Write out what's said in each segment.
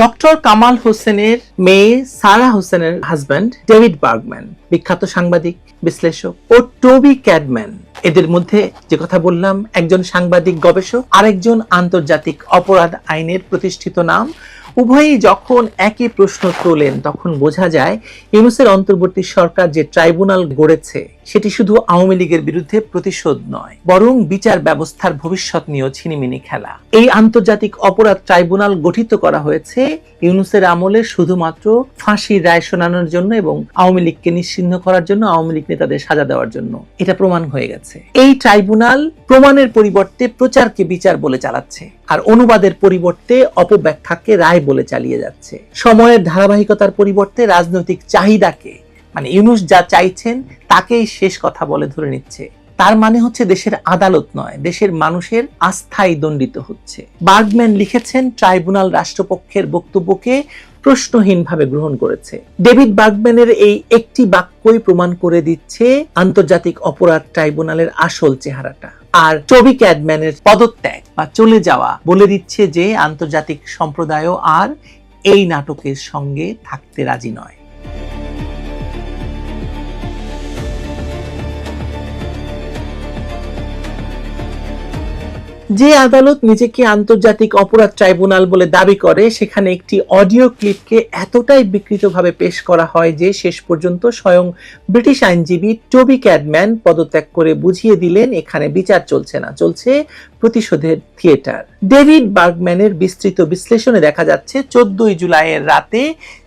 Doctor Kamal হোসেনের মেয়ে সারা হোসেনের হাজব্যান্ড ডেভিড বার্গম্যান, বিখ্যাত সাংবাদিক, বিশ্লেষক ও টবি ক্যাডম্যান এদের মধ্যে যে কথা বললাম, একজন সাংবাদিক গবেষক, আরেকজন আন্তর্জাতিক অপরাধ আইনের প্রতিষ্ঠিত নাম উভয়ই যখন একই প্রশ্ন তোলেন, তখন বোঝা যায় ইউনুসের অন্তর্বর্তী সরকার যে ট্রাইব্যুনাল গড়েছে, সেটি শুধু আওয়ামী লীগের বিরুদ্ধে প্রতিশোধ নয়, বরং বিচার ব্যবস্থার ভবিষ্যৎ নিয়েও ছিনিমিনি খেলা। এই আন্তর্জাতিক অপরাধ ট্রাইব্যুনাল গঠিত করা হয়েছে ইউনুসের আমলে শুধুমাত্র ফাঁসির রায় শোনানোর জন্য এবং আওয়ামী লীগকে নিশ্চিহ্ন করার জন্য, আওয়ামী লীগ নেতাদের সাজা দেওয়ার জন্য। এটা প্রমাণ হয়ে গেছে। এই ট্রাইব্যুনাল প্রমাণের পরিবর্তে প্রচারকে বিচার বলে চালাচ্ছে। আর অনুবাদের পরিবর্তে অপব্যাখ্যাকে রায় বলে চালিয়ে যাচ্ছে। সময়ের ধারাবাহিকতার পরিবর্তে রাজনৈতিক চাহিদাকে মানে ইউনুস যা চাইছেন তাকেই শেষ কথা বলে ধরে নিচ্ছে। তার মানে হচ্ছে দেশের আদালত নয়, দেশের মানুষের আস্থায় দণ্ডিত হচ্ছে। বার্গম্যান লিখেছেন ট্রাইব্যুনাল রাষ্ট্রপক্ষের বক্তব্যকে প্রশ্নহীনভাবে গ্রহণ করেছে। ডেভিড বার্গম্যানের এই একটি বাক্যই প্রমাণ করে দিচ্ছে আন্তর্জাতিক অপরাধ ট্রাইব্যুনালের আসল চেহারাটা। আর টবি ক্যাডম্যানের পদত্যাগ বা চলে যাওয়া বলে দিচ্ছে যে আন্তর্জাতিক সম্প্রদায়ও আর এই নাটকের সঙ্গে থাকতে রাজি নয়। যে আদালত নিজেকে আন্তর্জাতিক অপরাধ ট্রাইব্যুনাল বলে দাবি করে, সেখানে একটি অডিও ক্লিপকে এতটাই বিকৃতভাবে পেশ করা হয় যে শেষ পর্যন্ত স্বয়ং ব্রিটিশ আইনজীবী টবি ক্যাডম্যান পদত্যাগ করে বুঝিয়ে দিলেন, এখানে বিচার চলছে না, চলছে প্রতিশোধের থিয়েটার। ডেভিড বার্গম্যানের বিস্তৃত বিশ্লেষণে দেখা যাচ্ছে, চোদ্দই জুলাইয়ের রাতে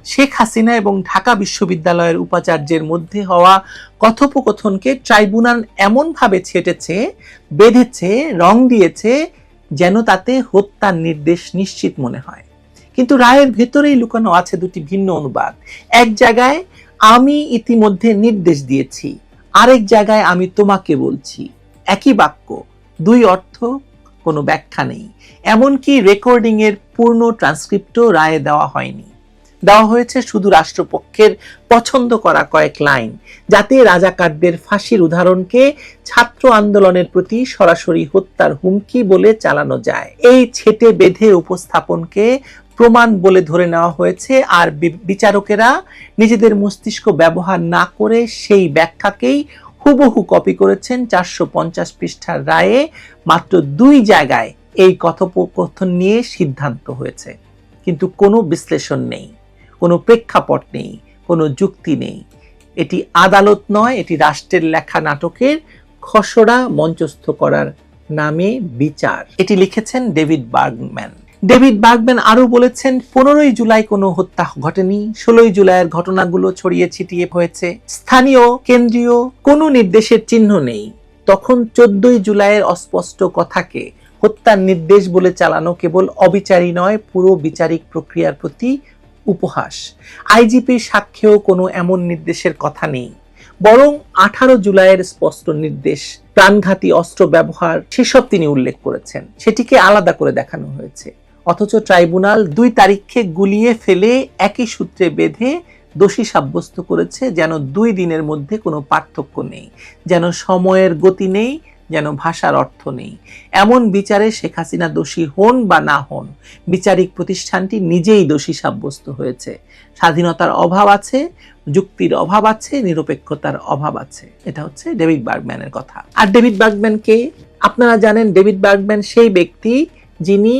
শেখ হাসিনা এবং ঢাকা বিশ্ববিদ্যালয়ের উপাচার্যের মধ্যে হওয়া কথোপকথনকে ট্রাইব্যুনাল এমনভাবে ছেটেছে, বেঁধেছে, রং দিয়েছে যেন তাতে হত্যার নির্দেশ নিশ্চিত মনে হয়। কিন্তু রায়ের ভেতরেই লুকানো আছে দুটি ভিন্ন অনুবাদ। এক জায়গায়, আমি ইতিমধ্যে নির্দেশ দিয়েছি, আরেক জায়গায় আমি তোমাকে বলছি। একই বাক্য, দুই অর্থ, কোনো ব্যাখ্যা নেই। এমনকি রেকর্ডিংয়ের পূর্ণ ট্রান্সক্রিপ্টও রায়ে দেওয়া হয়নি। দেওয়া হয়েছে শুধু রাষ্ট্রপক্ষের পছন্দ করা কয়েক লাইন। যাতে রাজাকারদের ফাঁসির উদাহরণকে ছাত্র আন্দোলনের প্রতি সরাসরি হত্যার হুমকি বলে চালানো যায়। এই ছেটে বেঁধে উপস্থাপনকে প্রমাণ বলে ধরে নেওয়া হয়েছে, আর বিচারকেরা নিজেদের মস্তিষ্ক ব্যবহার না করে সেই ব্যাখ্যাকেই হুবহু কপি করেছেন চারশো পঞ্চাশ পৃষ্ঠার রায়ে। মাত্র দুই জায়গায় এই কথোপকথন নিয়ে সিদ্ধান্ত হয়েছে। কিন্তু কোনো বিশ্লেষণ নেই। কোনো প্রেক্ষাপট নেই, কোনো যুক্তি নেই। এটি আদালত নয়, এটি রাষ্ট্রের লেখা নাটকের খসড়া মঞ্চস্থ করার নামে বিচার। এটি লিখেছেন ডেভিড বার্গম্যান। ডেভিড বার্গম্যান আরও বলেছেন, পনেরোই জুলাই কোনো হত্যা ঘটেনি, ষোলোই জুলাইয়ের ঘটনাগুলো ছড়িয়ে ছিটিয়ে হয়েছে। স্থানীয়, কেন্দ্রীয় কোনো নির্দেশের চিহ্ন নেই। তখন চোদ্দই জুলাইয়ের অস্পষ্ট কথাকে হত্যার নির্দেশ বলে চালানো কেবল অবিচারী নয়, পুরো বিচারিক প্রক্রিয়ার প্রতি উপহাস। আইজিপির সাক্ষ্যেও কোনো এমন নির্দেশের কথা নেই। বরং আঠারো জুলাইয়ের স্পষ্ট নির্দেশ, প্রাণঘাতী অস্ত্র ব্যবহার, সেসব তিনি উল্লেখ করেছেন। সেটিকে আলাদা করে দেখানো হয়েছে। অথচ ট্রাইব্যুনাল দুই তারিখকে গুলিয়ে ফেলে একই সূত্রে বেঁধে দোষী সাব্যস্ত করেছে যেন দুই দিনের মধ্যে কোনো পার্থক্য নেই, যেন সময়ের গতি নেই যেন ভাষার অর্থ নেই। এমন বিচারে শেখ হাসিনা দোষী হন বা না হন, বিচারিক প্রতিষ্ঠানটি নিজেই দোষী সাব্যস্ত হয়েছে। স্বাধীনতার অভাব আছে, যুক্তির অভাব আছে, নিরপেক্ষতার অভাব আছে। এটা হচ্ছে ডেভিড বার্গম্যানের কথা। আর ডেভিড বার্গম্যানকে আপনারা জানেন ডেভিড বার্গম্যান সেই ব্যক্তি যিনি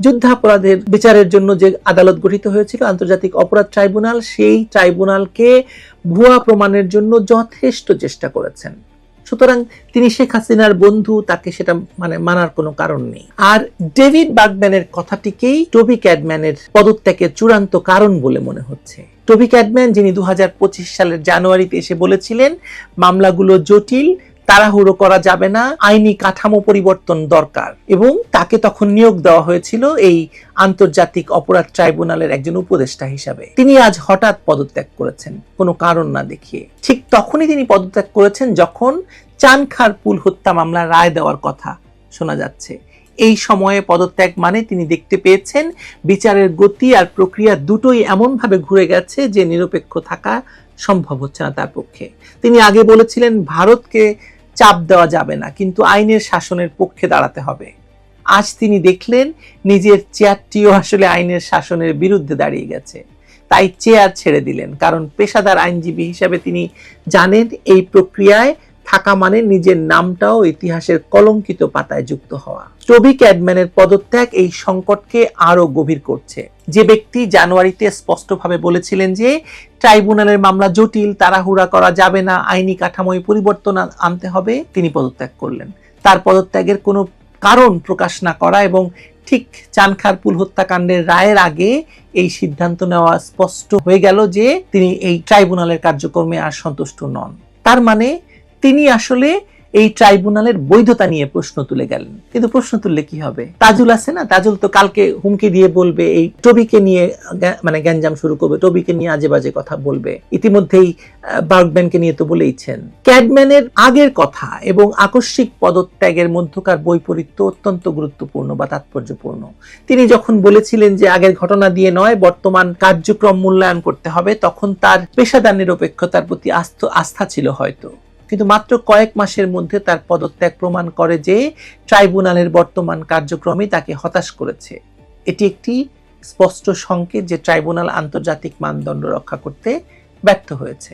যুদ্ধাপরাধের বিচারের জন্য যে আদালত গঠিত হয়েছিল, আন্তর্জাতিক অপরাধ ট্রাইব্যুনাল, সেই ট্রাইব্যুনালকে ভুয়া প্রমাণের জন্য যথেষ্ট চেষ্টা করেছেন। সুতরাং তিনি শেখ হাসিনার বন্ধু, তাকে সেটা মানে মানার কোনো কারণ নেই। আর ডেভিড বার্গম্যানের কথাটিকেই টবি ক্যাডম্যানের পদত্যাগের চূড়ান্ত কারণ বলে মনে হচ্ছে। টবি ক্যাডম্যান যিনি দু সালের জানুয়ারিতে এসে বলেছিলেন, মামলাগুলো জটিল, তাড়াহুড়ো করা যাবে না, আইনি কাঠামো পরিবর্তন দরকার। এবং তাকে তখন নিয়োগ দেওয়া হয়েছিল এই আন্তর্জাতিক অপরাধ ট্রাইব্যুনালের একজন উপদেষ্টা হিসাবে। তিনি আজ হঠাৎ পদত্যাগ করেছেন, কোনো কারণ না দেখিয়ে। ঠিক তখনই তিনি পদত্যাগ করেছেন যখন চানখার পুল হত্যা মামলার রায় দেওয়ার কথা শোনা যাচ্ছে। এই সময়ে পদত্যাগ মানে তিনি দেখতে পেয়েছেন, বিচারের গতি আর প্রক্রিয়া দুটোই এমনভাবে ঘুরে গেছে যে নিরপেক্ষ থাকা সম্ভব হচ্ছে না তার পক্ষে। তিনি আগে বলেছিলেন, ভারতকে চাপ দেওয়া যাবে না, কিন্তু আইনের শাসনের পক্ষে দাঁড়াতে হবে। আজ তিনি দেখলেন, নিজের চেয়ারটিও আসলে আইনের শাসনের বিরুদ্ধে দাঁড়িয়ে গেছে। তাই চেয়ার ছেড়ে দিলেন, কারণ পেশাদার আইনজীবী হিসাবে তিনি জানেন, এই প্রক্রিয়ায় থাকা মানে নিজের নামটাও ইতিহাসের কলঙ্কিত পাতায় যুক্ত হওয়া। টবি ক্যাডম্যানের পদত্যাগ এই সংকটকে আরও গভীর করছে। যে ব্যক্তি জানুয়ারিতে স্পষ্টভাবে বলেছিলেন যে, ট্রাইব্যুনালের মামলা জটিল, তাড়াহুড়া করা যাবে না, আইনি কাঠামোয় পরিবর্তন আনতে হবে, তিনি পদত্যাগ করলেন। তার পদত্যাগের কোনো কারণ প্রকাশ না করা এবং ঠিক চানখারপুল হত্যাকাণ্ডের রায়ের আগে এই সিদ্ধান্ত নেওয়া স্পষ্ট হয়ে গেল যে, তিনি এই ট্রাইব্যুনালের কার্যক্রমে আর সন্তুষ্ট নন। তার মানে তিনি আসলে এই ট্রাইব্যুনালের বৈধতা নিয়ে প্রশ্ন তুলে গেলেন। কিন্তু প্রশ্ন তুললে কি হবে? তাজুল আছে না? তাজুল তো কালকে হুমকি দিয়ে বলবে, এই টবিকে নিয়ে মানে গ্যাঞ্জাম শুরু করবে, টবিকে নিয়ে আজে বাজে কথা বলবে। ইতিমধ্যেই বার্গম্যানকে নিয়ে তো বলেইছেন। ক্যাডম্যানের আগের কথা এবং আকস্মিক পদত্যাগের মধ্যকার বৈপরীত্য অত্যন্ত গুরুত্বপূর্ণ বা তাৎপর্যপূর্ণ। তিনি যখন বলেছিলেন যে আগের ঘটনা দিয়ে নয়, বর্তমান কার্যক্রম মূল্যায়ন করতে হবে, তখন তার পেশাদার নিরপেক্ষতার প্রতি আস্থ- আস্থা ছিল হয়তো। কিন্তু মাত্র কয়েক মাসের মধ্যে তার পদত্যাগ প্রমাণ করে যে ট্রাইব্যুনালের বর্তমান কার্যক্রমে তাকে হতাশ করেছে। এটি একটি স্পষ্ট সংকেত যে ট্রাইব্যুনাল আন্তর্জাতিক মানদণ্ড রক্ষা করতে ব্যর্থ হয়েছে।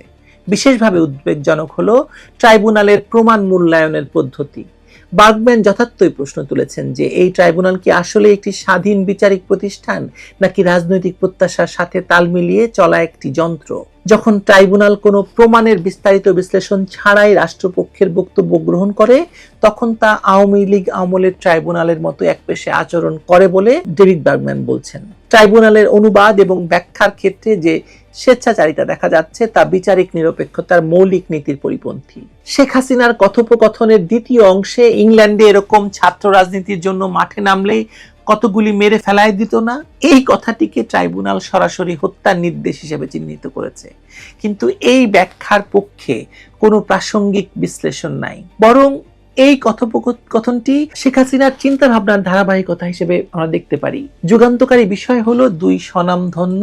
বিশেষভাবে উদ্বেগজনক হলো ট্রাইব্যুনালের প্রমাণ মূল্যায়নের পদ্ধতি। বার্গম্যান যথার্থই প্রশ্ন তুলেছেন যে, এই ট্রাইব্যুনাল কি আসলে একটি স্বাধীন বিচারিক প্রতিষ্ঠান, নাকি রাজনৈতিক প্রত্যাশার সাথে তাল মিলিয়ে চলা একটি যন্ত্র? যখন ট্রাইব্যুনাল কোনো প্রমাণের বিস্তারিত বিশ্লেষণ ছাড়াই রাষ্ট্রপক্ষের বক্তব্য গ্রহণ করে, তখন তা আওয়ামী লীগ আমলের ট্রাইব্যুনালের মতো একপেশে আচরণ করে বলে ডেভিড বার্গম্যান বলছেন। ট্রাইব্যুনালের অনুবাদ এবং ব্যাখ্যার ক্ষেত্রে যে স্বেচ্ছাচারিতা দেখা যাচ্ছে, তা বিচারিক নিরপেক্ষতার মৌলিক নীতির পরিপন্থী। শেখ হাসিনার কথোপকথনের দ্বিতীয় অংশে ইংল্যান্ডে এরকম ছাত্র রাজনীতির জন্য মাঠে নামলেই কতগুলি মেরে ফেলায় দিত না? এই কথাটিকে ট্রাইব্যুনাল সরাসরি হত্যার নির্দেশ হিসেবে চিহ্নিত করেছে। কিন্তু এই ব্যাখ্যার পক্ষে কোনো প্রাসঙ্গিক বিশ্লেষণ নাই। বরং এই কথোপকথনটি শেখ হাসিনার চিন্তা ভাবনার ধারাবাহিকতা হিসেবে আমরা দেখতে পারি। যুগান্তকারী বিষয় হলো দুই স্বনামধন্য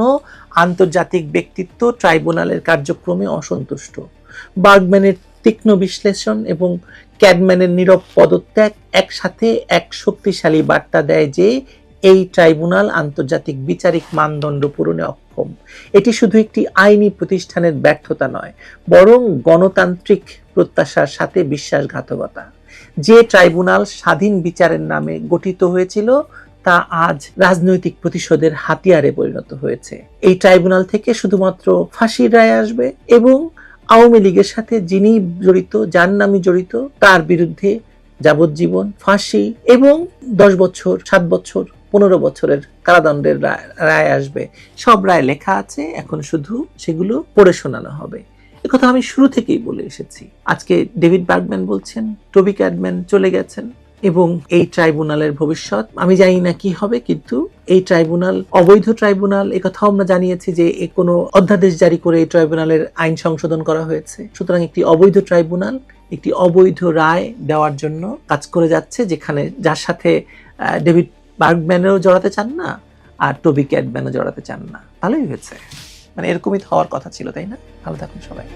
আন্তর্জাতিক ব্যক্তিত্ব ট্রাইব্যুনালের কার্যক্রমে অসন্তুষ্ট। বার্গম্যানের তীক্ষ্ণ বিশ্লেষণ এবং ক্যাডম্যানের নীরব পদত্যাগ একসাথে এক শক্তিশালী বার্তা দেয় যে এই ট্রাইব্যুনাল আন্তর্জাতিক বিচারিক মানদণ্ড পূরণে অক্ষম। এটি শুধু একটি আইনি প্রতিষ্ঠানের ব্যর্থতা নয়, বরং গণতান্ত্রিক প্রত্যাশার সাথে বিশ্বাসঘাতকতা। যে ট্রাইব্যুনাল স্বাধীন বিচারের নামে গঠিত হয়েছিল, তা আজ রাজনৈতিক প্রতিশোধের হাতিয়ারে পরিণত হয়েছে। এই ট্রাইব্যুনাল থেকে শুধুমাত্র ফাঁসির রায় আসবে এবং আওয়ামী লীগের সাথে যিনি জড়িত, যার নামে জড়িত, তার বিরুদ্ধে যাবজ্জীবন, ফাঁসি এবং দশ বছর, সাত বছর, পনেরো বছরের কারাদণ্ডের রায় রায় আসবে। সব রায় লেখা আছে, এখন শুধু সেগুলো পড়ে শোনানো হবে। কথা আমি শুরু থেকেই বলে এসেছি। আজকে ডেভিড বার্গম্যান বলছেন, টবি ক্যাডম্যান চলে গেছেন এবং এই ট্রাইব্যুনালের ভবিষ্যৎ। আমি জানি না কি হবে, কিন্তু এই ট্রাইব্যুনাল, অবৈধ ট্রাইব্যুনাল কথাও আমরা জানিয়েছি যে এ কোনো অধ্যাদেশ জারি করে এই ট্রাইব্যুনালের আইন সংশোধন করা হয়েছে। সুতরাং একটি অবৈধ ট্রাইব্যুনাল, একটি অবৈধ রায় দেওয়ার জন্য কাজ করে যাচ্ছে, যেখানে যার সাথে ডেভিড বার্গম্যানেরও জড়াতে চান না, আর টবি ক্যাডম্যানও জড়াতে চান না। ভালোই হয়েছে। মানে এরকমই হওয়ার কথা ছিল তাই না? ভালো থাকুন সবাই।